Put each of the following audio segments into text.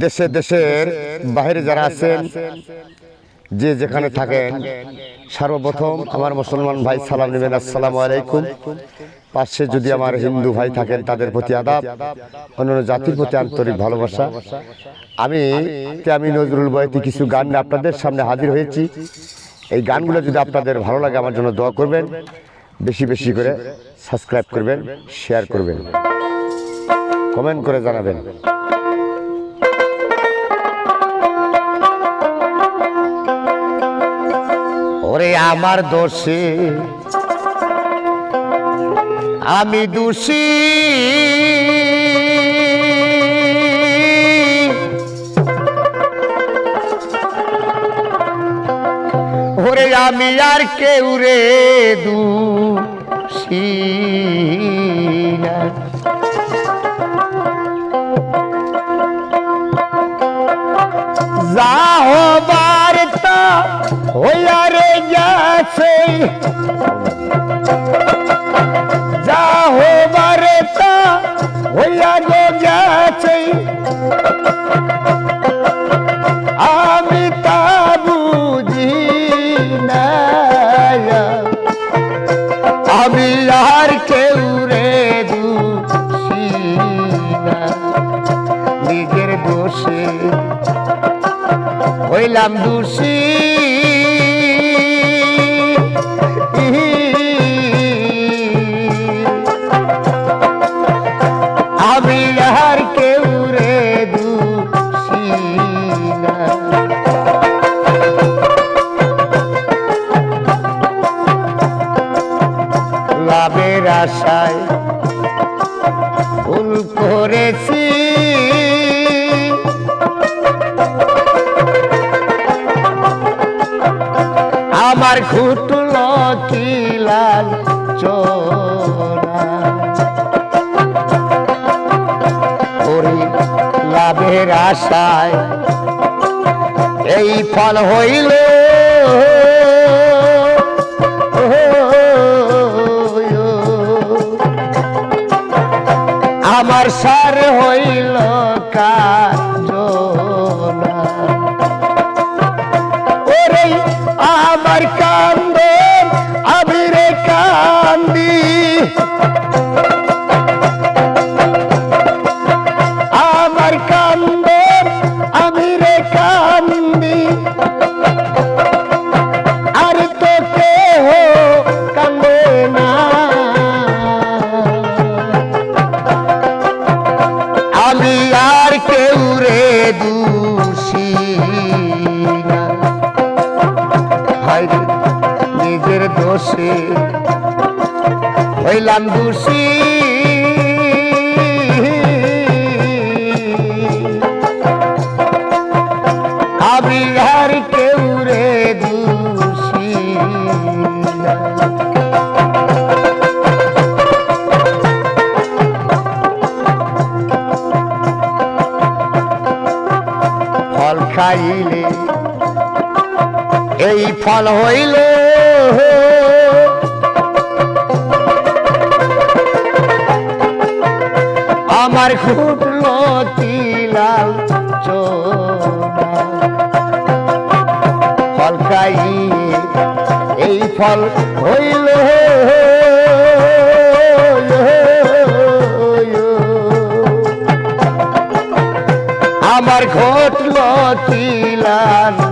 দেশে দেশের বাইরে যারা আছেন, যে যেখানে থাকেন, সর্বপ্রথম আমার মুসলমান ভাই সালাম নেবেন, আসসালামু আলাইকুম। পাশে যদি আমার হিন্দু ভাই থাকেন, তাদের প্রতি আদাব, অন্যান্য জাতির প্রতি আন্তরিক ভালোবাসা। আমি আমি নজরুল বয়তি কিছু গান আপনাদের সামনে হাজির হয়েছি। এই গানগুলো যদি আপনাদের ভালো লাগে, আমার জন্য দোয়া করবেন। বেশি বেশি করে সাবস্ক্রাইব করবেন, শেয়ার করবেন। কমেন্ট করে জানাবেন। ওরে আমার দোষে। আমি দোষী। ওরে আমি আর কেউ রে দোষী যা রে গেছে যা হবার তা হইয়া গো গেছে, আমি তা বুঝি আমি আর কেউ রে দোষী নিজের দোষে হইলাম দোষী। আমি আর কেউ রে দোষী না। লাভের করেছি। আমার ঘুটল ওরে লাভের আশায়। এই ফল হইল আমার সার হইল কাজনা নিজের দোষে। হইলাম দোষী। কেউ রে ফল খাইলে এই ফল হইল আমার ঘুটল তিলাল ফল খাইয়ে এই ফল হইল আমার ঘটল তিলান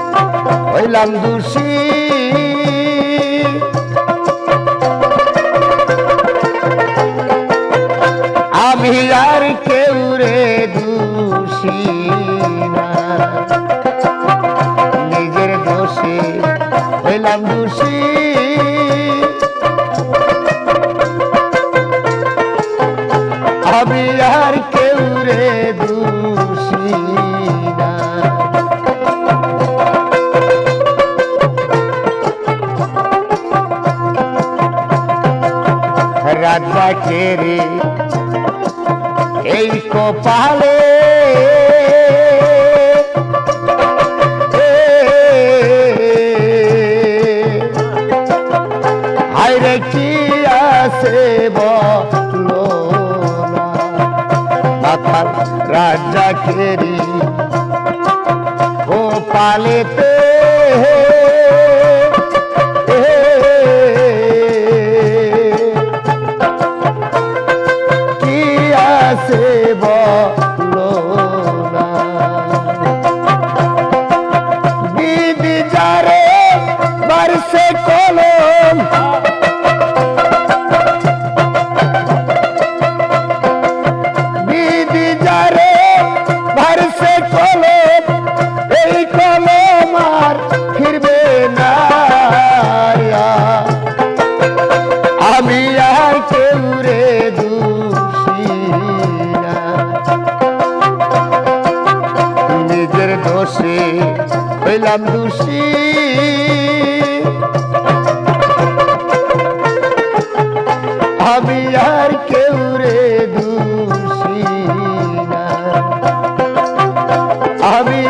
হইলাম দোষী। আমি আর কেউ রে দোষী না। নিজের দোষে হইলাম দোষী। আমি আর কেউ রে দোষী না। রাজা কেরে এই কপালে হায়রে কি আছে বলো রাজা কেরি ও পালেতে কি কলম। দিদি যারে বারসে কলম, এই কলম আর ফিরবে না। আমি আর কেউ রে নিজের দোষে হইলাম দোষী। আমি আর কেউ রে দোষী না। আমি